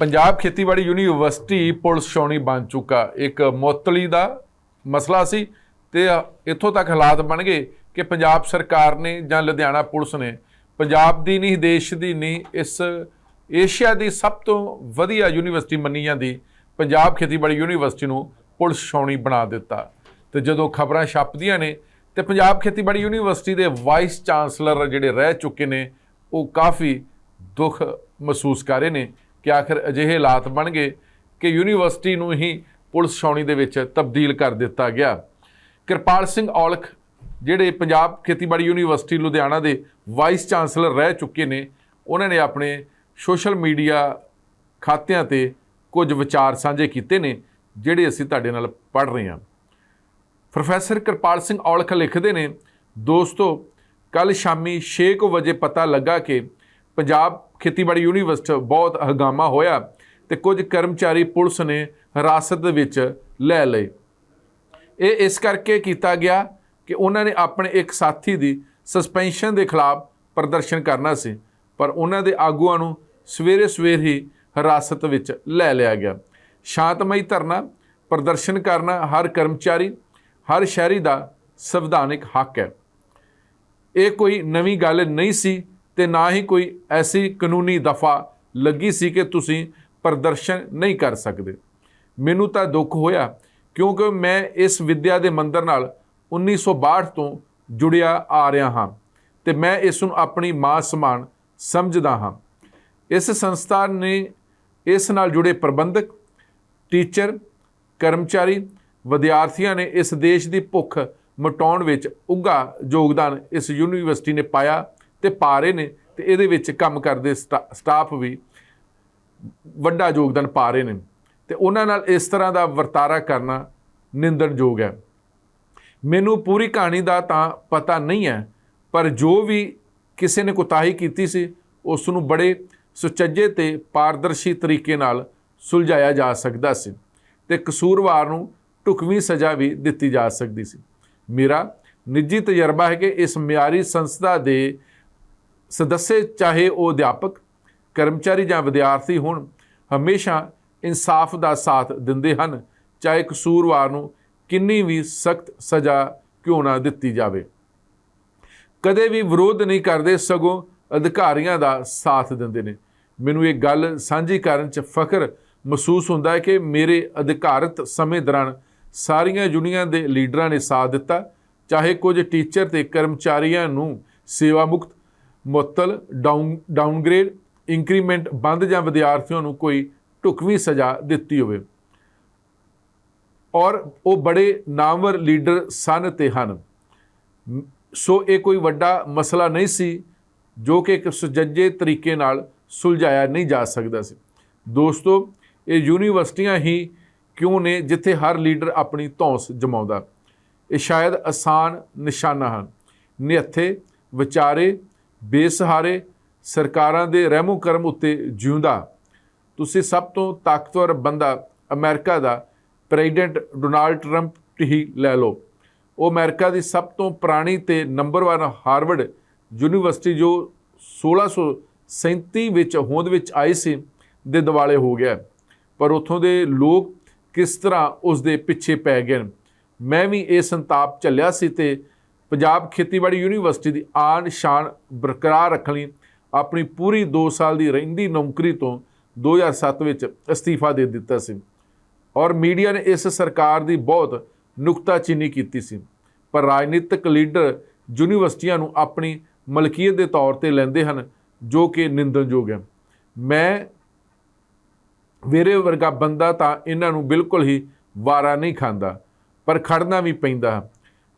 ਪੰਜਾਬ ਖੇਤੀਬਾੜੀ university police ਛਾਉਣੀ ਬਣ ਚੁੱਕਾ। ਇੱਕ ਮੁਅੱਤਲੀ ਦਾ ਮਸਲਾ ਸੀ ਤੇ ਇੱਥੋਂ ਤੱਕ ਹਾਲਾਤ ਬਣ ਗਏ ਕਿ ਪੰਜਾਬ ਸਰਕਾਰ ਨੇ ਜਾਂ ਲੁਧਿਆਣਾ ਪੁਲਿਸ ਨੇ ਪੰਜਾਬ ਦੀ ਨਹੀਂ, ਦੇਸ਼ ਦੀ ਨਹੀਂ, ਇਸ ਏਸ਼ੀਆ ਦੀ ਸਭ ਤੋਂ ਵਧੀਆ ਯੂਨੀਵਰਸਿਟੀ ਮੰਨੀ ਜਾਂਦੀ। ਪੰਜਾਬ ਖੇਤੀਬਾੜੀ ਯੂਨੀਵਰਸਿਟੀ ਨੂੰ ਪੁਲਿਸ ਛਾਉਣੀ ਬਣਾ ਦਿੱਤਾ। ਤੇ ਜਦੋਂ ਖਬਰਾਂ ਛਪਦੀਆਂ ਨੇ ਤੇ ਪੰਜਾਬ ਖੇਤੀਬਾੜੀ ਯੂਨੀਵਰਸਿਟੀ ਦੇ ਵਾਈਸ ਚਾਂਸਲਰ ਜਿਹੜੇ ਰਹਿ ਚੁੱਕੇ ਨੇ, ਉਹ ਕਾਫੀ ਦੁੱਖ ਮਹਿਸੂਸ ਕਰ ਰਹੇ ਨੇ। ਕਿ ਆਖਰ ਅਜਿਹੇ ਹਾਲਾਤ ਬਣ ਗਏ ਕਿ ਯੂਨੀਵਰਸਿਟੀ ਨੂੰ ਹੀ ਪੁਲਿਸ ਛਾਉਣੀ ਦੇ ਵਿੱਚ ਤਬਦੀਲ ਕਰ ਦਿੱਤਾ ਗਿਆ। ਕਿਰਪਾਲ ਸਿੰਘ ਔਲਖ, ਜਿਹੜੇ ਪੰਜਾਬ ਖੇਤੀਬਾੜੀ ਯੂਨੀਵਰਸਿਟੀ ਲੁਧਿਆਣਾ ਦੇ ਵਾਈਸ ਚਾਂਸਲਰ ਰਹਿ ਚੁੱਕੇ ਨੇ, ਉਹਨਾਂ ਨੇ ਆਪਣੇ ਸੋਸ਼ਲ ਮੀਡੀਆ ਖਾਤਿਆਂ ਤੇ ਕੁਝ ਵਿਚਾਰ ਸਾਂਝੇ ਕੀਤੇ ਨੇ, ਜਿਹੜੇ ਅਸੀਂ ਤੁਹਾਡੇ ਨਾਲ ਪੜ੍ਹ ਰਹੇ ਹਾਂ। ਪ੍ਰੋਫੈਸਰ ਕਿਰਪਾਲ ਸਿੰਘ ਔਲਖ ਲਿਖਦੇ ਨੇ, ਦੋਸਤੋ ਕੱਲ ਸ਼ਾਮੀ 6 ਵਜੇ ਪਤਾ ਲੱਗਾ ਕਿ ਪੰਜਾਬ ਖੇਤੀਬਾੜੀ ਯੂਨੀਵਰਸਿਟੀ ਬਹੁਤ ਹੰਗਾਮਾ ਹੋਇਆ ਤੇ ਕੁਝ ਕਰਮਚਾਰੀ ਪੁਲਿਸ ਨੇ ਹਿਰਾਸਤ ਵਿੱਚ ਲੈ ਲਏ। ਇਹ ਇਸ ਕਰਕੇ ਕੀਤਾ ਗਿਆ ਕਿ ਉਹਨਾਂ ਨੇ ਆਪਣੇ ਇੱਕ ਸਾਥੀ ਦੀ ਸਸਪੈਂਸ਼ਨ ਦੇ ਖਿਲਾਫ ਪ੍ਰਦਰਸ਼ਨ ਕਰਨਾ ਸੀ, ਪਰ ਉਹਨਾਂ ਦੇ ਆਗੂਆਂ ਨੂੰ ਸਵੇਰੇ ਸਵੇਰ ਹੀ ਹਿਰਾਸਤ ਵਿੱਚ ਲੈ ਲਿਆ ਗਿਆ। ਸ਼ਾਂਤਮਈ ਧਰਨਾ, ਪ੍ਰਦਰਸ਼ਨ ਕਰਨਾ ਹਰ ਕਰਮਚਾਰੀ, ਹਰ ਸ਼ਹਿਰੀ ਦਾ ਸੰਵਿਧਾਨਿਕ ਹੱਕ ਹੈ। ਇਹ ਕੋਈ ਨਵੀਂ ਗੱਲ ਨਹੀਂ ਸੀ ਤੇ ਨਾ ਹੀ ਕੋਈ ਐਸੀ ਕਾਨੂੰਨੀ ਦਫਾ ਲੱਗੀ ਸੀ ਕਿ ਤੁਸੀਂ ਪ੍ਰਦਰਸ਼ਨ ਨਹੀਂ ਕਰ ਸਕਦੇ। ਮੈਨੂੰ ਤਾਂ ਦੁੱਖ ਹੋਇਆ ਕਿਉਂਕਿ ਮੈਂ ਇਸ ਵਿਦਿਆ ਦੇ ਮੰਦਰ ਨਾਲ 1962 ਤੋਂ ਜੁੜਿਆ ਆ ਰਿਹਾ ਹਾਂ ਤੇ ਮੈਂ ਇਸ ਨੂੰ ਆਪਣੀ ਮਾਂ ਸਮਾਨ ਸਮਝਦਾ ਹਾਂ। ਇਸ ਸੰਸਥਾ ਨੇ ਇਸ ਨਾਲ ਜੁੜੇ ਪ੍ਰਬੰਧਕ, ਟੀਚਰ, ਕਰਮਚਾਰੀ, ਵਿਦਿਆਰਥੀਆਂ ਨੇ ਇਸ ਦੇਸ਼ ਦੀ ਭੁੱਖ ਮਟਾਉਣ ਵਿੱਚ ਉੱਘਾ ਯੋਗਦਾਨ ਇਸ ਯੂਨੀਵਰਸਿਟੀ ਨੇ ਪਾਇਆ ਤੇ ਪਾ ਰਹੇ ਨੇ ਤੇ ਇਹਦੇ ਵਿੱਚ ਕੰਮ ਕਰਦੇ ਸਟਾ- ਸਟਾਫ ਵੀ ਵੱਡਾ ਯੋਗਦਾਨ ਪਾ ਰਹੇ ਨੇ। ਤੇ ਉਹਨਾਂ ਨਾਲ ਇਸ ਤਰ੍ਹਾਂ ਦਾ ਵਰਤਾਰਾ ਕਰਨਾ ਨਿੰਦਣਯੋਗ ਹੈ। ਮੈਨੂੰ ਪੂਰੀ ਕਹਾਣੀ ਦਾ ਤਾਂ ਪਤਾ ਨਹੀਂ ਹੈ, ਪਰ ਜੋ ਵੀ ਕਿਸੇ ਨੇ ਕੁਤਾਹੀ ਕੀਤੀ ਸੀ ਉਸ ਨੂੰ ਬੜੇ ਸੁਚੱਜੇ ਤੇ ਪਾਰਦਰਸ਼ੀ ਤਰੀਕੇ ਨਾਲ ਸੁਲਝਾਇਆ ਜਾ ਸਕਦਾ ਸੀ ਤੇ ਕਸੂਰਵਾਰ ਨੂੰ ਢੁਕਵੀਂ ਸਜ਼ਾ ਵੀ ਦਿੱਤੀ ਜਾ ਸਕਦੀ ਸੀ। ਮੇਰਾ ਨਿੱਜੀ ਤਜਰਬਾ ਹੈ ਕਿ ਇਸ ਮਿਆਰੀ ਸੰਸਥਾ ਦੇ ਸਦੱਸੇ ਚਾਹੇ ਉਹ ਅਧਿਆਪਕ, ਕਰਮਚਾਰੀ ਜਾਂ ਵਿਦਿਆਰਥੀ ਹੋਣ, ਹਮੇਸ਼ਾ ਇਨਸਾਫ ਦਾ ਸਾਥ ਦਿੰਦੇ ਹਨ, ਚਾਹੇ ਕਸੂਰਵਾਰ ਨੂੰ ਕਿੰਨੀ ਵੀ ਸਖਤ ਸਜ਼ਾ ਕਿਉਂ ਨਾ ਦਿੱਤੀ ਜਾਵੇ। ਕਦੇ ਵੀ ਵਿਰੋਧ ਨਹੀਂ ਕਰਦੇ, ਸਗੋਂ ਅਧਿਕਾਰੀਆਂ ਦਾ ਸਾਥ ਦਿੰਦੇ ਨੇ। ਮੈਨੂੰ ਇਹ ਗੱਲ ਸਾਂਝੀ ਕਰਨ 'ਚ ਫਖਰ ਮਹਿਸੂਸ ਹੁੰਦਾ ਹੈ ਕਿ ਮੇਰੇ ਅਧਿਕਾਰਤ ਸਮੇਂ ਦੌਰਾਨ ਸਾਰੀਆਂ ਯੂਨੀਅਨ ਦੇ ਲੀਡਰਾਂ ਨੇ ਸਾਥ ਦਿੱਤਾ, ਚਾਹੇ ਕੁਝ ਟੀਚਰ ਤੇ ਕਰਮਚਾਰੀਆਂ ਨੂੰ ਸੇਵਾ ਮੁਕਤ ਮੁਅੱਤਲ, ਡਾਊਨ, ਡਾਊਨਗ੍ਰੇਡ ਇੰਕਰੀਮੈਂਟ ਬੰਦ ਜਾਂ ਵਿਦਿਆਰਥੀਆਂ ਨੂੰ ਕੋਈ ਢੁਕਵੀਂ ਸਜ਼ਾ ਦਿੱਤੀ ਹੋਵੇ। ਔਰ ਉਹ ਬੜੇ ਨਾਮਵਰ ਲੀਡਰ ਸਨ ਤੇ ਹਨ। ਸੋ ਇਹ ਕੋਈ ਵੱਡਾ ਮਸਲਾ ਨਹੀਂ ਸੀ, ਜੋ ਕਿ ਇੱਕ ਸੁਜੱਜੇ ਤਰੀਕੇ ਨਾਲ ਸੁਲਝਾਇਆ ਨਹੀਂ ਜਾ ਸਕਦਾ ਸੀ। ਦੋਸਤੋ, ਇਹ ਯੂਨੀਵਰਸਿਟੀਆਂ ਹੀ ਕਿਉਂ ਨੇ ਜਿੱਥੇ ਹਰ ਲੀਡਰ ਆਪਣੀ ਧੌਂਸ ਜਮਾਉਂਦਾ? ਇਹ ਸ਼ਾਇਦ ਆਸਾਨ ਨਿਸ਼ਾਨਾ ਹਨ। ਨਿਹੱਥੇ, ਵਿਚਾਰੇ ਬੇਸਹਾਰੇ ਸਰਕਾਰਾਂ ਦੇ ਰਹਿਮੋ ਕਰਮ ਉੱਤੇ ਜਿਉਂਦਾ। ਤੁਸੀਂ ਸਭ ਤੋਂ ਤਾਕਤਵਰ ਬੰਦਾ ਅਮਰੀਕਾ ਦਾ ਪ੍ਰੈਜ਼ੀਡੈਂਟ ਡੋਨਾਲਡ ਟਰੰਪ ਹੀ ਲੈ ਲਓ। ਉਹ ਅਮਰੀਕਾ ਦੀ ਸਭ ਤੋਂ ਪੁਰਾਣੀ ਤੇ ਨੰਬਰ 1 ਹਾਰਵਰਡ ਯੂਨੀਵਰਸਿਟੀ ਜੋ 1637 ਵਿੱਚ ਹੋਂਦ ਵਿੱਚ ਆਈ ਸੀ, ਦੇ ਦਿਵਾਲੇ ਹੋ ਗਿਆ। ਪਰ ਉੱਥੋਂ ਦੇ ਲੋਕ ਕਿਸ ਤਰ੍ਹਾਂ ਉਸ ਦੇ ਪਿੱਛੇ ਪੈ ਗਏ? ਨੇ। ਮੈਂ ਵੀ ਇਹ ਸੰਤਾਪ ਝੱਲਿਆ ਸੀ ਤੇ ਪੰਜਾਬ ਖੇਤੀਬਾੜੀ ਯੂਨੀਵਰਸਿਟੀ ਦੀ ਆਨ ਸ਼ਾਨ ਬਰਕਰਾਰ ਰੱਖਣ ਲਈ ਆਪਣੀ ਪੂਰੀ 2 ਸਾਲ ਦੀ ਰਹਿੰਦੀ ਨੌਕਰੀ ਤੋਂ 2007 ਵਿੱਚ ਅਸਤੀਫਾ ਦੇ ਦਿੱਤਾ ਸੀ। ਔਰ ਮੀਡੀਆ ਨੇ ਇਸ ਸਰਕਾਰ ਦੀ ਬਹੁਤ ਨੁਕਤਾਚੀਨੀ ਕੀਤੀ ਸੀ। ਪਰ ਰਾਜਨੀਤਿਕ ਲੀਡਰ ਯੂਨੀਵਰਸਿਟੀਆਂ ਨੂੰ ਆਪਣੀ ਮਲਕੀਅਤ ਦੇ ਤੌਰ ਤੇ ਲੈਂਦੇ ਹਨ, ਜੋ ਕਿ ਨਿੰਦਣਯੋਗ ਹੈ। ਮੈਂ ਵੇਰੇ ਵਰਗਾ ਬੰਦਾ ਤਾਂ ਇਹਨਾਂ ਨੂੰ ਬਿਲਕੁਲ ਹੀ ਵਾਰਾ ਨਹੀਂ ਖਾਂਦਾ, ਪਰ ਖੜਨਾ ਵੀ ਪੈਂਦਾ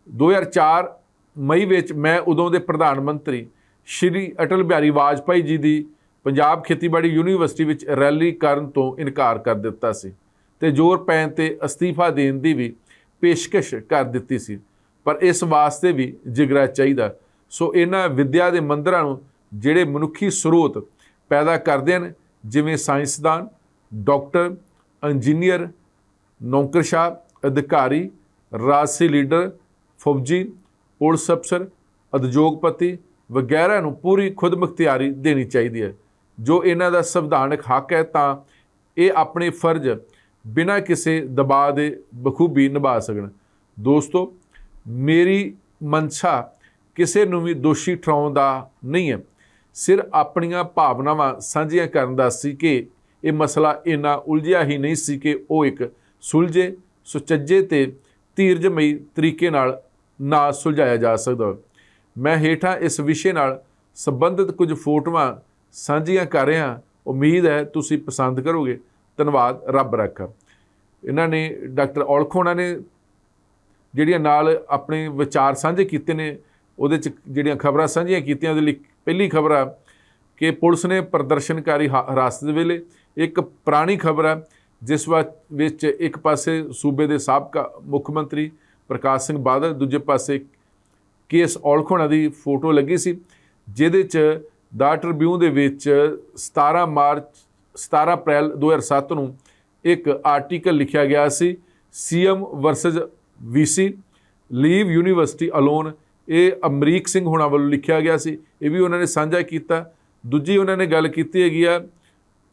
2004 ਮਈ ਵਿੱਚ ਮੈਂ ਉਦੋਂ ਦੇ ਪ੍ਰਧਾਨ ਮੰਤਰੀ ਸ਼੍ਰੀ ਅਟਲ ਬਿਹਾਰੀ ਵਾਜਪਾਈ ਜੀ ਦੀ ਪੰਜਾਬ ਖੇਤੀਬਾੜੀ ਯੂਨੀਵਰਸਿਟੀ ਵਿੱਚ ਰੈਲੀ ਕਰਨ ਤੋਂ ਇਨਕਾਰ ਕਰ ਦਿੱਤਾ ਸੀ ਤੇ ਜ਼ੋਰ ਪੈਣ ਤੇ ਅਸਤੀਫਾ ਦੇਣ ਦੀ ਵੀ ਪੇਸ਼ਕਸ਼ ਕਰ ਦਿੱਤੀ ਸੀ। ਪਰ ਇਸ ਵਾਸਤੇ ਵੀ ਜਿਗਰਾ ਚਾਹੀਦਾ। ਸੋ ਇਹਨਾਂ ਵਿਦਿਆ ਦੇ ਮੰਦਰਾਂ ਨੂੰ ਜਿਹੜੇ ਮਨੁੱਖੀ ਸਰੋਤ ਪੈਦਾ ਕਰਦੇ ਹਨ, ਜਿਵੇਂ ਸਾਇੰਸਦਾਨ, ਡਾਕਟਰ, ਇੰਜੀਨੀਅਰ ਨੌਕਰਸ਼ਾਹ ਅਧਿਕਾਰੀ, ਰਾਜਸੀ ਲੀਡਰ, ਫੌਜੀ ਪੁਲਿਸ ਅਫਸਰ, ਉਦਯੋਗਪਤੀ ਵਗੈਰਾ ਨੂੰ ਪੂਰੀ ਖੁਦਮੁਖਤਿਆਰੀ ਦੇਣੀ ਚਾਹੀਦੀ ਹੈ। ਜੋ ਇਹਨਾਂ ਦਾ ਸੰਵਿਧਾਨਕ ਹੱਕ ਹੈ ਤਾਂ ਇਹ ਆਪਣੇ ਫਰਜ਼ ਬਿਨਾਂ ਕਿਸੇ ਦਬਾਅ ਦੇ ਬਖੂਬੀ ਨਿਭਾ ਸਕਣ। ਦੋਸਤੋ, ਮੇਰੀ ਮਨਸ਼ਾ ਕਿਸੇ ਨੂੰ ਵੀ ਦੋਸ਼ੀ ਠਹਿਰਾਉਣ ਦਾ ਨਹੀਂ ਹੈ। ਸਿਰ ਆਪਣੀਆਂ ਭਾਵਨਾਵਾਂ ਸਾਂਝੀਆਂ ਕਰਨ ਦਾ ਸੀ ਕਿ ਇਹ ਮਸਲਾ ਇੰਨਾ ਉਲਝਿਆ ਹੀ ਨਹੀਂ ਸੀ ਕਿ ਉਹ ਇੱਕ ਸੁਲਝੇ, ਸੁਚੱਜੇ ਤੇ ਧੀਰਜਮਈ ਤਰੀਕੇ ਨਾਲ ਨਾ ਸੁਲਝਾਇਆ ਜਾ ਸਕਦਾ। ਮੈਂ ਹੇਠਾਂ ਇਸ ਵਿਸ਼ੇ ਨਾਲ ਸੰਬੰਧਿਤ ਕੁਝ ਫੋਟੋਆਂ ਸਾਂਝੀਆਂ ਕਰ ਰਿਹਾ ਉਮੀਦ ਹੈ ਤੁਸੀਂ ਪਸੰਦ ਕਰੋਗੇ। ਧੰਨਵਾਦ, ਰੱਬ ਰੱਖਾ। ਇਹਨਾਂ ਨੇ, ਡਾਕਟਰ ਔਲਖੋਣਾ ਨੇ, ਜਿਹੜੀਆਂ ਨਾਲ ਆਪਣੇ ਵਿਚਾਰ ਸਾਂਝੇ ਕੀਤੇ ਨੇ, ਉਹਦੇ ਚ ਜਿਹੜੀਆਂ ਖਬਰਾਂ ਸਾਂਝੀਆਂ ਕੀਤੀਆਂ, ਉਹਦੇ ਲਈ ਪਹਿਲੀ ਖਬਰ ਆ ਕਿ ਪੁਲਿਸ ਨੇ ਪ੍ਰਦਰਸ਼ਨਕਾਰੀ ਹਾ- ਹਿਰਾਸਤ ਵੇਲੇ ਇੱਕ ਪੁਰਾਣੀ ਖਬਰ ਆ, ਜਿਸ ਵਾ- ਵਿੱਚ ਇੱਕ ਪਾਸੇ ਸੂਬੇ ਦੇ ਸਾਬਕਾ ਮੁੱਖ ਮੰਤਰੀ ਪ੍ਰਕਾਸ਼ ਸਿੰਘ ਬਾਦਲ, ਦੂਜੇ ਪਾਸੇ ਕੇਸ ਔਲਖੋਣਾ ਦੀ ਫੋਟੋ ਲੱਗੀ ਸੀ, ਜਿਹਦੇ ਚ ਦਾ ਟ੍ਰਿਬਿਊਨ ਦੇ ਵਿੱਚ 17 ਮਾਰਚ 17 ਅਪ੍ਰੈਲ 2007 ਨੂੰ ਇੱਕ ਆਰਟੀਕਲ ਲਿਖਿਆ ਗਿਆ ਸੀ, CM versus VC, leave university alone, ਇਹ ਅਮਰੀਕ ਸਿੰਘ ਹੋਣਾ ਵੱਲੋਂ ਲਿਖਿਆ ਗਿਆ ਸੀ, ਇਹ ਵੀ ਉਹਨਾਂ ਨੇ ਸਾਂਝਾ ਕੀਤਾ। ਦੂਜੀ ਉਹਨਾਂ ਨੇ ਗੱਲ ਕੀਤੀ ਹੈਗੀ ਆ,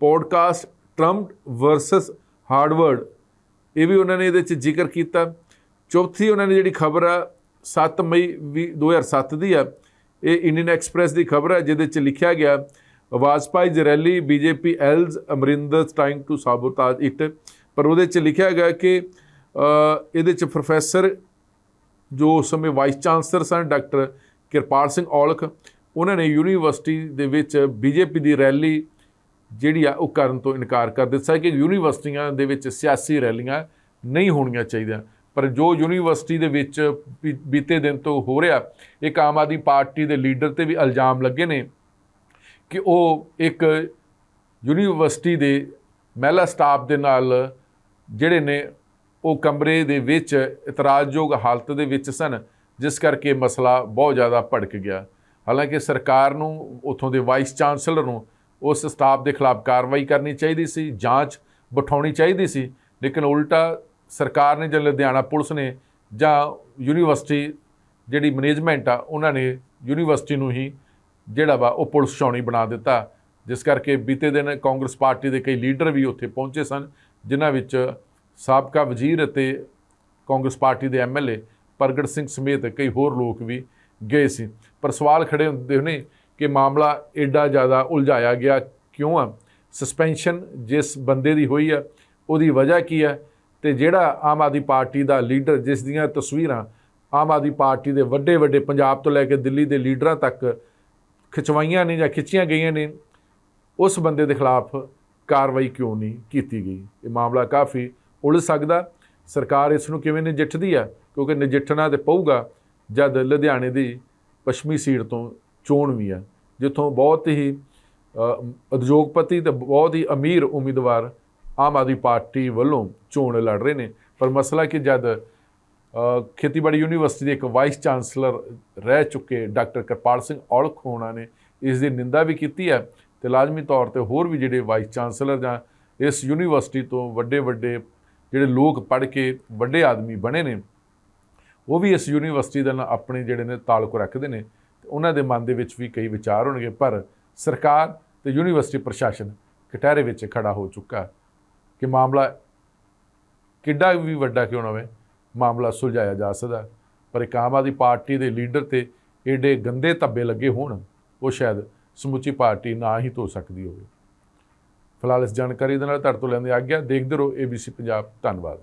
ਪੋਡਕਾਸਟ ਟਰੰਪ ਵਰਸਸ ਹਾਰਡਵਰਡ ਇਹ ਵੀ ਉਹਨਾਂ ਨੇ ਇਹਦੇ ਵਿੱਚ ਜ਼ਿਕਰ ਕੀਤਾ। ਚੌਥੀ ਉਹਨਾਂ ਨੇ ਜਿਹੜੀ ਖਬਰ ਆ 7 ਮਈ ਵੀ 2007 ਦੀ ਆ, ਇਹ ਇੰਡੀਅਨ ਐਕਸਪ੍ਰੈਸ ਦੀ ਖਬਰ ਹੈ ਜਿਹਦੇ 'ਚ ਲਿਖਿਆ ਗਿਆ, Vajpayee rally BJP ails, Amarinder trying to sabotage it, ਪਰ ਉਹਦੇ 'ਚ ਲਿਖਿਆ ਗਿਆ ਕਿ ਇਹਦੇ 'ਚ ਪ੍ਰੋਫੈਸਰ ਜੋ ਉਸ ਸਮੇਂ ਵਾਈਸ ਚਾਂਸਲਰ ਸਨ, ਡਾਕਟਰ ਕਿਰਪਾਲ ਸਿੰਘ ਔਲਖ, ਉਹਨਾਂ ਨੇ ਯੂਨੀਵਰਸਿਟੀ ਦੇ ਵਿੱਚ ਬੀਜੇਪੀ ਦੀ ਰੈਲੀ ਜਿਹੜੀ ਆ, ਉਹ ਕਰਨ ਤੋਂ ਇਨਕਾਰ ਕਰ ਦਿੱਤਾ। ਕਿ ਯੂਨੀਵਰਸਿਟੀਆਂ ਦੇ ਵਿੱਚ ਸਿਆਸੀ ਰੈਲੀਆਂ ਨਹੀਂ ਹੋਣੀਆਂ ਚਾਹੀਦੀਆਂ। ਪਰ ਜੋ ਯੂਨੀਵਰਸਿਟੀ ਦੇ ਵਿੱਚ ਬੀ- ਬੀਤੇ ਦਿਨ ਤੋਂ ਹੋ ਰਿਹਾ, ਇੱਕ ਆਮ ਆਦਮੀ ਪਾਰਟੀ ਦੇ ਲੀਡਰ ਤੇ ਵੀ ਇਲਜ਼ਾਮ ਲੱਗੇ ਨੇ ਕਿ ਉਹ ਇੱਕ ਯੂਨੀਵਰਸਿਟੀ ਦੇ ਮਹਿਲਾ ਸਟਾਫ ਦੇ ਨਾਲ ਜਿਹੜੇ ਨੇ, ਉਹ ਕਮਰੇ ਦੇ ਵਿੱਚ ਇਤਰਾਜ਼ਯੋਗ ਹਾਲਤ ਦੇ ਵਿੱਚ ਸਨ, ਜਿਸ ਕਰਕੇ ਮਸਲਾ ਬਹੁਤ ਜ਼ਿਆਦਾ ਭੜਕ ਗਿਆ। ਹਾਲਾਂਕਿ ਸਰਕਾਰ ਨੂੰ, ਉਥੋਂ ਦੇ ਵਾਈਸ ਚਾਂਸਲਰ ਨੂੰ ਉਸ ਸਟਾਫ ਦੇ ਖਿਲਾਫ ਕਾਰਵਾਈ ਕਰਨੀ ਚਾਹੀਦੀ ਸੀ, ਜਾਂਚ ਬਿਠਾਉਣੀ ਚਾਹੀਦੀ ਸੀ, ਲੇਕਿਨ ਉਲਟਾ ਸਰਕਾਰ ਨੇ ਜਾਂ ਲੁਧਿਆਣਾ ਪੁਲਿਸ ਨੇ ਜਾਂ ਯੂਨੀਵਰਸਿਟੀ ਜਿਹੜੀ ਮੈਨੇਜਮੈਂਟ ਆ, ਉਹਨਾਂ ਨੇ ਯੂਨੀਵਰਸਿਟੀ ਨੂੰ ਹੀ ਜਿਹੜਾ ਵਾ ਉਹ ਪੁਲਿਸ ਛਾਉਣੀ ਬਣਾ ਦਿੱਤਾ। ਜਿਸ ਕਰਕੇ ਬੀਤੇ ਦਿਨ ਕਾਂਗਰਸ ਪਾਰਟੀ ਦੇ ਕਈ ਲੀਡਰ ਵੀ ਉੱਥੇ ਪਹੁੰਚੇ ਸਨ, ਜਿਨ੍ਹਾਂ ਵਿੱਚ ਸਾਬਕਾ ਵਜ਼ੀਰ ਅਤੇ ਕਾਂਗਰਸ ਪਾਰਟੀ ਦੇ ਐਮਐਲਏ ਪ੍ਰਗਟ ਸਿੰਘ ਸਮੇਤ ਕਈ ਹੋਰ ਲੋਕ ਵੀ ਗਏ ਸੀ। ਪਰ ਸਵਾਲ ਖੜੇ ਹੁੰਦੇ ਨੇ ਕਿ ਮਾਮਲਾ ਐਡਾ ਜ਼ਿਆਦਾ ਉਲਝਾਇਆ ਗਿਆ ਕਿਉਂ ਆ? ਸਸਪੈਂਸ਼ਨ ਜਿਸ ਬੰਦੇ ਦੀ ਹੋਈ ਆ, ਉਹਦੀ ਵਜ੍ਹਾ ਕੀ ਹੈ ਤੇ ਜਿਹੜਾ ਆਮ ਆਦਮੀ ਪਾਰਟੀ ਦਾ ਲੀਡਰ, ਜਿਸ ਦੀਆਂ ਤਸਵੀਰਾਂ ਆਮ ਆਦਮੀ ਪਾਰਟੀ ਦੇ ਵੱਡੇ ਵੱਡੇ ਪੰਜਾਬ ਤੋਂ ਲੈ ਕੇ ਦਿੱਲੀ ਦੇ ਲੀਡਰਾਂ ਤੱਕ ਖਿਚਵਾਈਆਂ ਨੇ ਜਾਂ ਖਿੱਚੀਆਂ ਗਈਆਂ ਨੇ, ਉਸ ਬੰਦੇ ਦੇ ਖਿਲਾਫ ਕਾਰਵਾਈ ਕਿਉਂ ਨਹੀਂ ਕੀਤੀ ਗਈ? ਇਹ ਮਾਮਲਾ ਕਾਫੀ ਉਲਝ ਸਕਦਾ। ਸਰਕਾਰ ਇਸ ਨੂੰ ਕਿਵੇਂ ਨਜਿੱਠਦੀ ਆ? ਕਿਉਂਕਿ ਨਜਿੱਠਣਾ ਤੇ ਪਊਗਾ ਜਦ ਲੁਧਿਆਣੇ ਦੀ ਪੱਛਮੀ ਸੀਟ ਤੋਂ ਚੋਣ ਵੀ ਆ, ਜਿੱਥੋਂ ਬਹੁਤ ਹੀ ਉਦਯੋਗਪਤੀ ਤੇ ਬਹੁਤ ਹੀ ਅਮੀਰ ਉਮੀਦਵਾਰ ਆਮ ਆਦਮੀ ਪਾਰਟੀ ਵੱਲੋਂ ਚੋਣ ਲੜ ਰਹੇ ਨੇ। ਪਰ ਮਸਲਾ ਕਿ, ਜਦ ਖੇਤੀਬਾੜੀ ਯੂਨੀਵਰਸਿਟੀ ਦੇ ਇੱਕ ਵਾਈਸ ਚਾਂਸਲਰ ਰਹਿ ਚੁੱਕੇ ਡਾਕਟਰ ਕਿਰਪਾਲ ਸਿੰਘ ਔਲਖ ਹੋਣਾ ਨੇ, ਇਸ ਦੀ ਨਿੰਦਾ ਵੀ ਕੀਤੀ ਹੈ ਤੇ ਲਾਜ਼ਮੀ ਤੌਰ ਤੇ ਹੋਰ ਵੀ ਜਿਹੜੇ ਵਾਈਸ ਚਾਂਸਲਰ ਜਾਂ ਇਸ ਯੂਨੀਵਰਸਿਟੀ ਤੋਂ ਵੱਡੇ ਵੱਡੇ ਜਿਹੜੇ ਲੋਕ ਪੜ੍ਹ ਕੇ ਵੱਡੇ ਆਦਮੀ ਬਣੇ ਨੇ, ਉਹ ਵੀ ਇਸ ਯੂਨੀਵਰਸਿਟੀ ਦੇ ਨਾਲ ਆਪਣੇ ਜਿਹੜੇ ਨੇ ਤਾਲੁਕ ਰੱਖਦੇ ਨੇ। ਤੇ ਉਹਨਾਂ ਦੇ ਮਨ ਦੇ ਵਿੱਚ ਵੀ ਕਈ ਵਿਚਾਰ ਹੋਣਗੇ, ਪਰ ਸਰਕਾਰ ਤੇ ਯੂਨੀਵਰਸਿਟੀ ਪ੍ਰਸ਼ਾਸਨ ਕਟਹਿਰੇ ਵਿੱਚ ਖੜਾ ਹੋ ਚੁੱਕਾ। ਕਿ ਮਾਮਲਾ ਕਿੱਡਾ ਵੀ ਵੱਡਾ ਕਿਉਂ ਨਾ ਹੋਵੇ, ਮਾਮਲਾ ਸੁਲਝਾਇਆ ਜਾ ਸਕਦਾ। ਪਰ ਇੱਕ ਆਮ ਆਦਮੀ ਪਾਰਟੀ ਦੇ ਲੀਡਰ ਤੇ ਏਡੇ ਗੰਦੇ ਧੱਬੇ ਲੱਗੇ ਹੋਣ, ਉਹ ਸ਼ਾਇਦ ਸਮੁੱਚੀ ਪਾਰਟੀ ਨਾ ਹੀ ਧੋ ਸਕਦੀ ਹੋਵੇ। ਫਿਲਹਾਲ ਇਸ ਜਾਣਕਾਰੀ ਦੇ ਨਾਲ ਤੁਹਾਡੇ ਤੋਂ ਲੈਂਦੇ ਆਗਿਆ, ਦੇਖਦੇ ਰਹੋ ABC ਪੰਜਾਬ। ਧੰਨਵਾਦ।